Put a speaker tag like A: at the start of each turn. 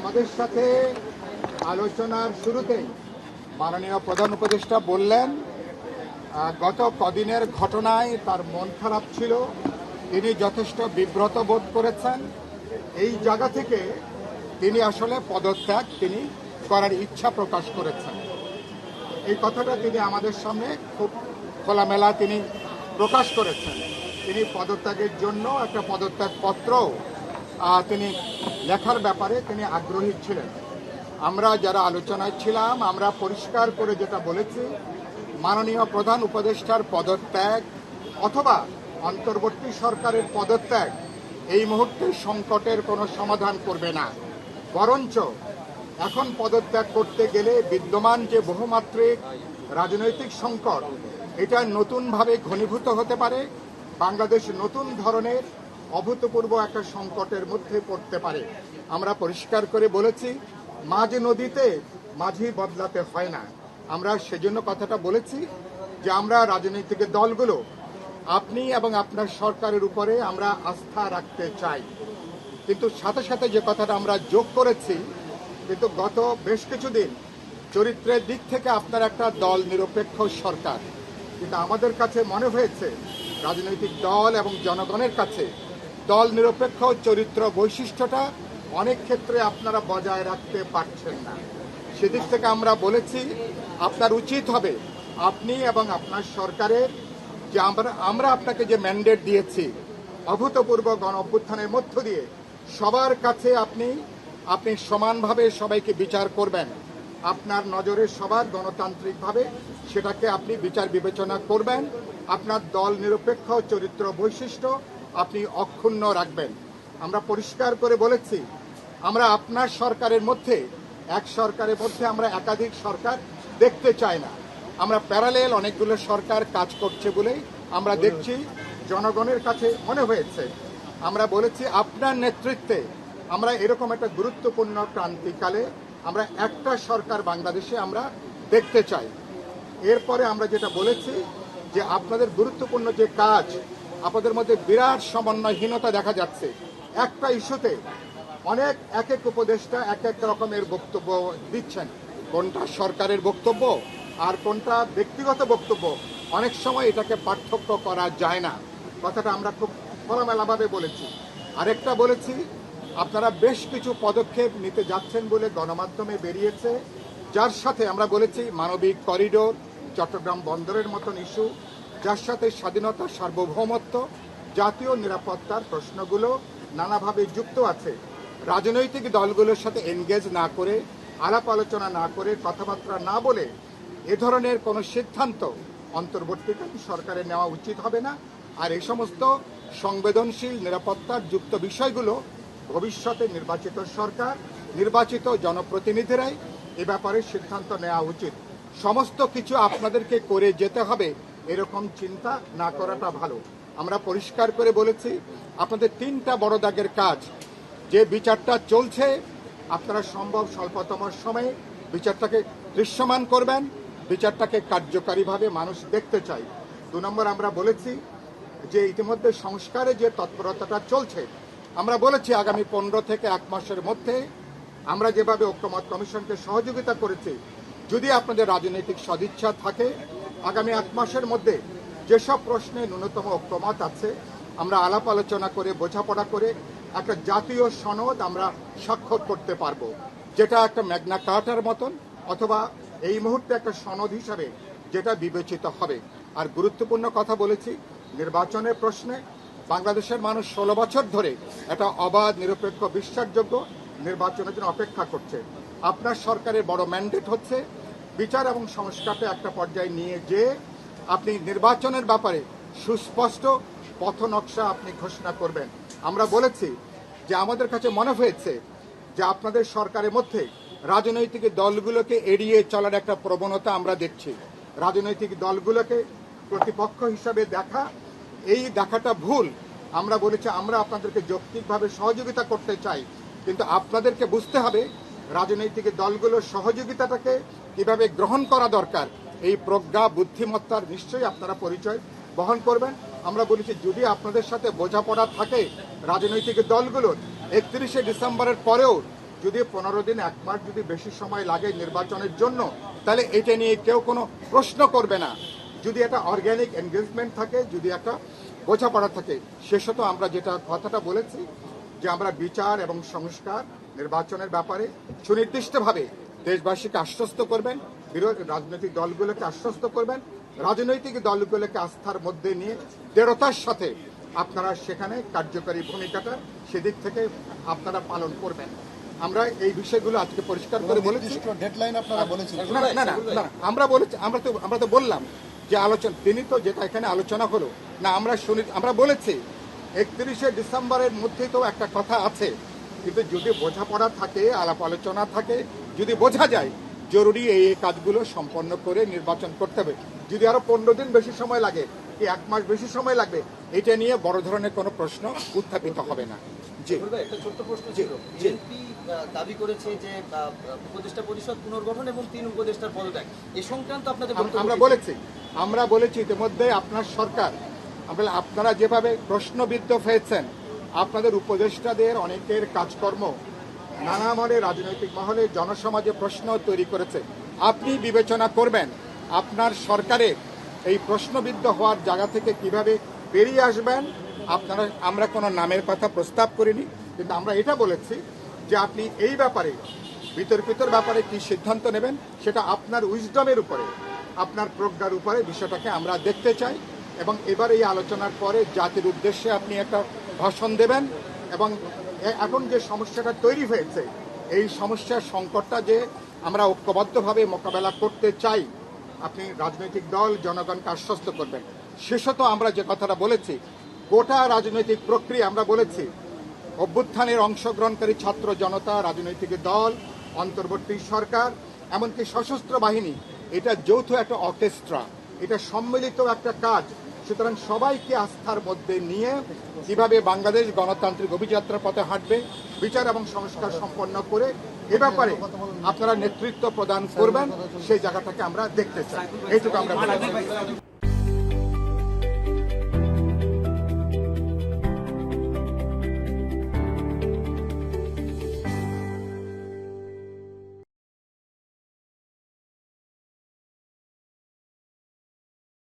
A: আমাদের সাথে আলোচনার শুরুতেই মাননীয় প্রধান উপদেষ্টা বললেন গত কদিনের ঘটনায় তার মন খারাপ ছিল, তিনি যথেষ্ট বিব্রত বোধ করেছেন। এই জায়গা থেকে তিনি আসলে পদত্যাগ তিনি করার ইচ্ছা প্রকাশ করেছেন। এই কথাটা তিনি আমাদের সামনে খুব খোলামেলা তিনি প্রকাশ করেছেন। তিনি পদত্যাগের জন্য একটা পদত্যাগ পত্র তিনি লেখার ব্যাপারে তিনি আগ্রহী ছিলেন। আমরা যারা আলোচনায় ছিলাম, আমরা পরিষ্কার করে যেটা বলেছি, মাননীয় প্রধান উপদেষ্টার পদত্যাগ অথবা অন্তর্বর্তী সরকারের পদত্যাগ এই মুহূর্তে সংকটের কোনো সমাধান করবে না। বরঞ্চ এখন পদত্যাগ করতে গেলে বিদ্যমান যে বহুমাত্রিক রাজনৈতিক সংকট, এটা নতুনভাবে ঘনীভূত হতে পারে। বাংলাদেশ নতুন ধরনের অভূতপূর্ব একটা সংকটের মধ্যে পড়তে পারে। আমরা পরিষ্কার করে বলেছি, মাঝ নদীতে মাঝি বদলাতে হয় না। আমরা সেজন্য কথাটা বলেছি যে আমরা রাজনৈতিক দলগুলো, আপনি এবং আপনার সরকারের উপরে আমরা আস্থা রাখতে চাই। কিন্তু সাথে সাথে যে কথাটা আমরা যোগ করেছি, কিন্তু গত বেশ কিছুদিন চরিত্রের দিক থেকে আপনার একটা দল নিরপেক্ষ সরকার। কিন্তু আমাদের কাছে মনে হয়েছে, রাজনৈতিক দল এবং জনগণের কাছে দল নিরপেক্ষ চরিত্র বৈশিষ্ট্যটা অনেক ক্ষেত্রে আপনারা বজায় রাখতে পারছেন না। সেদিক থেকে আমরা বলেছি, আপনার উচিত হবে আপনি এবং আপনার সরকারের যে আমরা আমরা আপনাকে যে ম্যান্ডেট দিয়েছি, অভূতপূর্ব গণ অভ্যুত্থানের মধ্য দিয়ে সবার কাছে আপনি আপনি সমানভাবে সবাইকে বিচার করবেন। আপনার নজরে সবার গণতান্ত্রিকভাবে সেটাকে আপনি বিচার বিবেচনা করবেন। আপনার দল নিরপেক্ষ চরিত্র বৈশিষ্ট্য আপনি অক্ষুণ্ণ রাখবেন। আমরা পরিষ্কার করে বলেছি, আমরা আপনার সরকারের মধ্যে, এক সরকারের মধ্যে আমরা একাধিক সরকার দেখতে চাই না। আমরা প্যারালেল অনেকগুলো সরকার কাজ করছে বলেই আমরা দেখছি, জনগণের কাছে মনে হয়েছে। আমরা বলেছি, আপনার নেতৃত্বে আমরা এরকম একটা গুরুত্বপূর্ণ ক্রান্তিকালে আমরা একটা সরকার বাংলাদেশে আমরা দেখতে চাই। এরপরে আমরা যেটা বলেছি, যে আপনাদের গুরুত্বপূর্ণ যে কাজ আপনাদের মধ্যে বিরাট সমন্বয়হীনতা দেখা যাচ্ছে। একটা ইস্যুতে অনেক এক এক উপদেষ্টা এক এক রকমের বক্তব্য দিচ্ছেন। কোনটা সরকারের বক্তব্য আর কোনটা ব্যক্তিগত বক্তব্য? অনেক সময় এটাকে পার্থক্য করা যায় না। কথাটা আমরা খুব খোলামেলাভাবে বলেছি। আরেকটা বলেছি, আপনারা বেশ কিছু পদক্ষেপ নিতে যাচ্ছেন বলে গণমাধ্যমে বেরিয়েছে। যার সাথে আমরা বলেছি মানবিক করিডোর, চট্টগ্রাম বন্দরের মতন ইস্যু যার সাথে স্বাধীনতা, সার্বভৌমত্ব, জাতীয় নিরাপত্তার প্রশ্নগুলো নানাভাবে যুক্ত আছে। রাজনৈতিক দলগুলোর সাথে এনগেজ না করে, আলাপ আলোচনা না করে, কথাবার্তা না বলে এ ধরনের কোনো সিদ্ধান্ত অন্তর্বর্তীকালীন সরকারের নেওয়া উচিত হবে না। আর এই সমস্ত সংবেদনশীল, নিরাপত্তার যুক্ত বিষয়গুলো ভবিষ্যতে নির্বাচিত সরকার, নির্বাচিত জনপ্রতিনিধিরাই এ ব্যাপারে সিদ্ধান্ত নেওয়া উচিত। সমস্ত কিছু আপনাদেরকে করে যেতে হবে। এরকম চিন্তা না করাটা ভালো। আমরা পরিষ্কার করে বলেছি, আপনাদের তিনটা বড় দাগের কাজ। যে বিচারটা চলছে, আপনারা সম্ভব স্বল্পতম সময়ে বিচারটাকে দৃশ্যমান করবেন, বিচারটাকে কার্যকারীভাবে মানুষ দেখতে চায়। দু নম্বর আমরা বলেছি যে ইতিমধ্যে সংস্কারে যে তৎপরতাটা চলছে, আমরা বলেছি আগামী পনেরো থেকে এক মাসের মধ্যে আমরা যেভাবে ঐক্যমত কমিশনকে সহযোগিতা করেছি, যদি আপনাদের রাজনৈতিক সদিচ্ছা থাকে আগামী এক মাসের মধ্যে যেসব প্রশ্নে ন্যূনতম ঐক্যমত আছে, আমরা আলাপ আলোচনা করে, বোঝাপড়া করে একটা জাতীয় সনদ আমরা স্বাক্ষর করতে পারব, যেটা একটা ম্যাগনা কার্টার মতন অথবা এই মুহূর্তে একটা সনদ হিসাবে যেটা বিবেচিত হবে। আর গুরুত্বপূর্ণ কথা বলেছি, নির্বাচনের প্রশ্নে বাংলাদেশের মানুষ ষোলো বছর ধরে একটা অবাধ, নিরপেক্ষ, বিশ্বাসযোগ্য নির্বাচনের জন্য অপেক্ষা করছে। আপনার সরকারের বড় ম্যান্ডেট হচ্ছে বিচার এবং সংস্কারটা একটা পর্যায়ে নিয়ে যে আপনি নির্বাচনের ব্যাপারে সুস্পষ্ট পথ নকশা আপনি ঘোষণা করবেন। আমরা বলেছি যে আমাদের কাছে মনে হয়েছে যে আপনাদের সরকারের মধ্যে রাজনৈতিক দলগুলোকে এড়িয়ে চলার একটা প্রবণতা আমরা দেখছি। রাজনৈতিক দলগুলোকে প্রতিপক্ষ হিসাবে দেখা, এই দেখাটা ভুল। আমরা বলেছি, আমরা আপনাদেরকে যৌক্তিকভাবে সহযোগিতা করতে চাই, কিন্তু আপনাদেরকে বুঝতে হবে রাজনৈতিক দলগুলোর সহযোগিতাটাকে কীভাবে গ্রহণ করা দরকার, এই প্রজ্ঞা, বুদ্ধিমত্তার নিশ্চয়ই আপনারা পরিচয় বহন করবেন। আমরা বলেছি, যদি আপনাদের সাথে বোঝাপড়া থাকে রাজনৈতিক দলগুলোর, একত্রিশে ডিসেম্বরের পরেও যদি পনেরো দিন, এক মাস যদি বেশি সময় লাগে নির্বাচনের জন্য, তাহলে এটা নিয়ে কেউ কোনো প্রশ্ন করবে না। যদি একটা অর্গ্যানিক এনগেজমেন্ট থাকে, যদি একটা বোঝাপড়া থাকে শেষত আমরা যেটা কথাটা বলেছি যে আমরা বিচার এবং সংস্কার নির্বাচনের ব্যাপারে সুনির্দিষ্টভাবে দেশবাসীকে আশ্বস্ত করবেন বিরোধী রাজনৈতিক দলগুলোকে আশ্বস্ত করবেন রাজনৈতিক দলগুলোকে আস্থার মধ্যে নিয়ে দৃঢ়তার সাথে আপনারা সেখানে কার্যকরী ভূমিকাটা সেদিক থেকে আপনারা পালন করবেন। আমরা এই বিষয়গুলো আজকে পরিষ্কার করে বলেছি।
B: ডেডলাইন আপনারা বলেছিলেন
A: না না, না না না না, আমরা বলেছি আমরা তো আমরা তো বললাম যে আলোচনা তিনি তো যেটা এখানে আলোচনা হলো না আমরা শুনি আমরা বলেছি একত্রিশে ডিসেম্বরের মধ্যে তো একটা কথা আছে। কিন্তু যদি বোঝাপড়া থাকে আলাপ আলোচনা থাকে যদি বোঝা যায় জরুরি এই কাজগুলো সম্পন্ন করে নির্বাচন করতে হবে। যদি আরও পনেরো দিন বেশি সময় লাগে কি এক মাস বেশি সময় লাগবে এটা নিয়ে বড় ধরনের কোনো প্রশ্ন উত্থাপিত হবে না। জি।
C: একটা ছোট্ট প্রশ্ন ছিল। দাবি করেছে যে উপদেষ্টা পরিষদ পুনর্গঠন এবং তিন উপদেষ্টার পদত্যাগ। এ সংক্রান্ত আপনাদের
A: আমরা বলেছি আমরা বলেছি ইতিমধ্যে আপনার সরকার আমরা আপনারা যেভাবে প্রশ্নবিদ্ধ হয়েছেন, আপনাদের উপদেষ্টাদের অনেকের কাজকর্ম নানা মহলে, রাজনৈতিক মহলে, জনসমাজে প্রশ্ন তৈরি করেছে। আপনি বিবেচনা করবেন, আপনার সরকারের এই প্রশ্নবিদ্ধ হওয়ার জায়গা থেকে কীভাবে বেরিয়ে আসবেন, আপনারা, আমরা কোনো নামের কথা প্রস্তাব করিনি, কিন্তু আমরা এটা বলেছি যে আপনি এই ব্যাপারে, বিতর্কিতর ব্যাপারে কি সিদ্ধান্ত নেবেন, সেটা আপনার উইজডমের উপরে, আপনার প্রজ্ঞার উপরে বিষয়টাকে আমরা দেখতে চাই। এবং এবার এই আলোচনার পরে জাতির উদ্দেশ্যে আপনি একটা ভাষণ দেবেন এবং এখন যে সমস্যাটা তৈরি হয়েছে, এই সমস্যার সংকটটা যে আমরা ঐক্যবদ্ধভাবে মোকাবেলা করতে চাই, আপনি রাজনৈতিক দল, জনগণকে আশ্বস্ত করবেন। শেষত আমরা যে কথাটা বলেছি, গোটা রাজনৈতিক প্রক্রিয়া আমরা বলেছি, অভ্যুত্থানের অংশগ্রহণকারী ছাত্র জনতা, রাজনৈতিক দল, অন্তর্বর্তী সরকার, এমনকি সশস্ত্র বাহিনী, এটা যৌথ একটা অর্কেস্ট্রা, এটা সম্মিলিত একটা কাজ। সুতরাং সবাইকে আস্থার মধ্যে নিয়ে কীভাবে বাংলাদেশ গণতান্ত্রিক অভিযাত্রার পথে হাঁটবে, বিচার এবং সংস্কার সম্পন্ন করে এ ব্যাপারে আপনারা নেতৃত্ব প্রদান করবেন, সেই জায়গাটাকে আমরা দেখতে চাই এইটুকু আমরা।